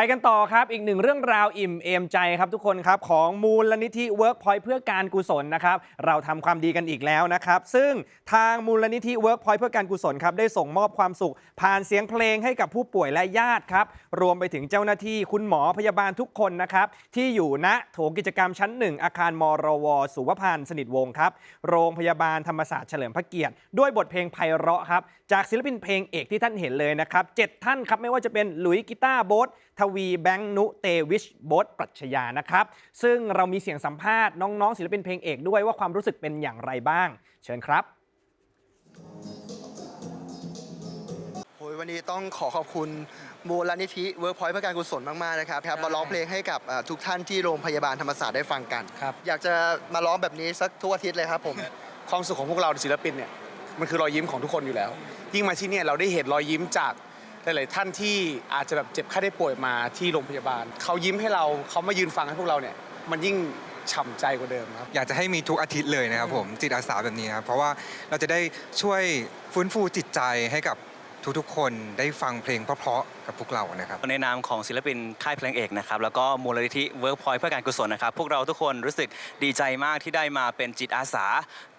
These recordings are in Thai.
ไปกันต่อครับ อีกหนึ่งเรื่องราวอิ่มเอมใจครับทุกคนครับ ของมูลนิธิ Workpoint เพื่อการกุศลนะครับ เราทำความดีกันอีกแล้วนะครับ ซึ่งทางมูลนิธิ Workpoint เพื่อการกุศลครับ ได้ส่งมอบความสุข ผ่านเสียงเพลงให้กับผู้ป่วยและญาติครับ รวมไปถึงเจ้าหน้าที่คุณหมอพยาบาลทุกคนนะครับ ที่อยู่ณโถงกิจกรรมชั้นหนึ่งอาคารมรว สุวพันธ์สนิทวงศ์ครับโรงพยาบาลธรรมศาสตร์เฉลิมพระเกียรติด้วยบทเพลงไพเราะครับจากศิลปินเพลงเอกที่ท่านเห็นเลยนะครับเจ็ดท่านครับไม่ว่าจะเป็นหลุยกีตาร์โบ๊ทวีแบงค์นุเตวิชโบ๊ทปรัชญานะครับ ซึ่งเรามีเสียงสัมภาษณ์น้องๆศิลปินเพลงเอกด้วยว่าความรู้สึกเป็นอย่างไรบ้าง เชิญครับโอ้ยวันนี้ต้องขอขอบคุณมูลนิธิเวิร์กพอยต์เพื่อการกุศลมาก ๆ นะครับครับมาร้องเพลงให้กับเอ่อทุกท่านที่โรงพยาบาลธรรมศาสตร์ได้ฟังกัน ครับ อยากจะมาร้องแบบนี้สักทุกอาทิตย์เลยครับผม ความสุขของพวกเราศิลปินเนี่ยมันคือรอยยิ้มของทุกคนอยู่แล้ว ยิ่งมาที่เนี่ยเราได้เห็นรอยยิ้มจากห ลาย ๆ ท่านที่อาจจะแบบเจ็บไข้ได้ป่วยมาที่โรงพยาบาล เขายิ้มให้เราเขามายืนฟังให้พวกเราเนี่ย มันยิ่งฉ่ำใจกว่าเดิมครับ อยากจะให้มีทุกอาทิตย์เลยนะครับผมจิตอาสาแบบนี้ครับเพราะว่าเราจะได้ช่วยฟื้นฟูจิตใจให้กับ ทุกๆ คนได้ฟังเพลงเพราะๆกับพวกเรานะครับ ในนามของศิลปินค่ายเพลงเอกนะครับแล้วก็มูลนิธิ Workpoint เพื่อการกุศลนะครับ พวกเราทุกคนรู้สึกดีใจมากที่ได้มาเป็นจิตอาสา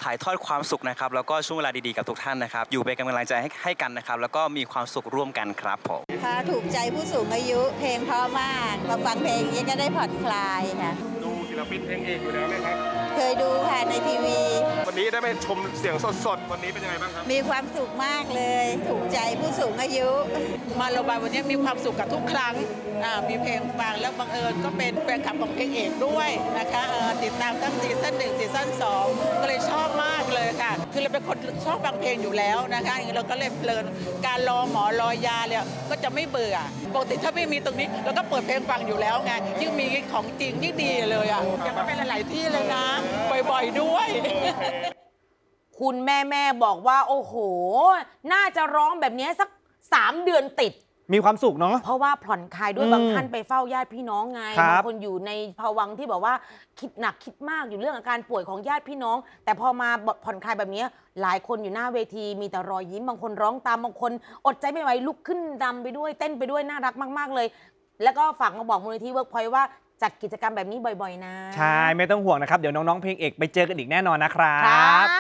ถ่ายทอดความสุขนะครับแล้วก็ช่วงเวลาดีๆกับทุกท่านนะครับ อยู่เป็นกำลังใจให้ให้กันนะครับ แล้วก็มีความสุขร่วมกันครับผมค่ะถูกใจผู้สูงอายุเพลงเพราะมากมาฟังเพลงนี้ก็ได้ผ่อนคลายค่ะดูศิลปินเพลงเอกอยู่แล้วไหมครับ เคยดูค่ะในทีวีวั นี้ได้ไปชมเสียงสดๆ วันนี้เป็นยังไงบ้างครับ มีความสุขมากเลย ถูกใจผู้สูงอายุ มาโรงพยาบาลวันนี้มีความสุขกับทุกครั้งอ่ามีเพลงฟังแล้วบังเอิญก็เป็นแฟนคลับของเพลงเอกด้วยนะคะเออติดตามทั้งซีซั่นหนึ่งซีซั่นสองก็เลยชอบมาก เลยค่ะ คือเราเป็นคนชอบฟังเพลงอยู่แล้วนะคะอย่างนี้เราก็เลยเพลินการรอหมอรอยาเนี่ยก็จะไม่เบื่อปกติถ้าไม่มีตรงนี้เราก็เปิดเพลงฟังอยู่แล้วไงยิ่งมีของจริงยิ่งดีเลยอะยากไปหลายที่เลยนะบ่อยๆด้วยคุณแม่แม่บอกว่า โอ้โห น่าจะร้องแบบนี้สัก3เดือนติด มีความสุขเนาะ เพราะว่าผ่อนคลายด้วยอืมบางท่านไปเฝ้าญาติพี่น้องไงครับบางคนอยู่ในภวังค์ที่แบบว่าคิดหนักคิดมากอยู่เรื่องอาการป่วยของญาติพี่น้อง แต่พอมาผ่อนคลายแบบนี้หลายคนอยู่หน้าเวทีมีแต่รอยยิ้มบางคนร้องตามบางคน อดใจไม่ไหวลุกขึ้นดำไปด้วยเต้นไปด้วยน่ารักมากๆเลย แล้วก็ฝากมาบอกมูลนิธิเวิร์กพอยว่าจัดกิจกรรมแบบนี้บ่อยๆนะ ใช่ ไม่ต้องห่วงนะครับ เดี๋ยวน้อง ๆ เพลงเอกไปเจอกันอีกแน่นอนนะครัครับบ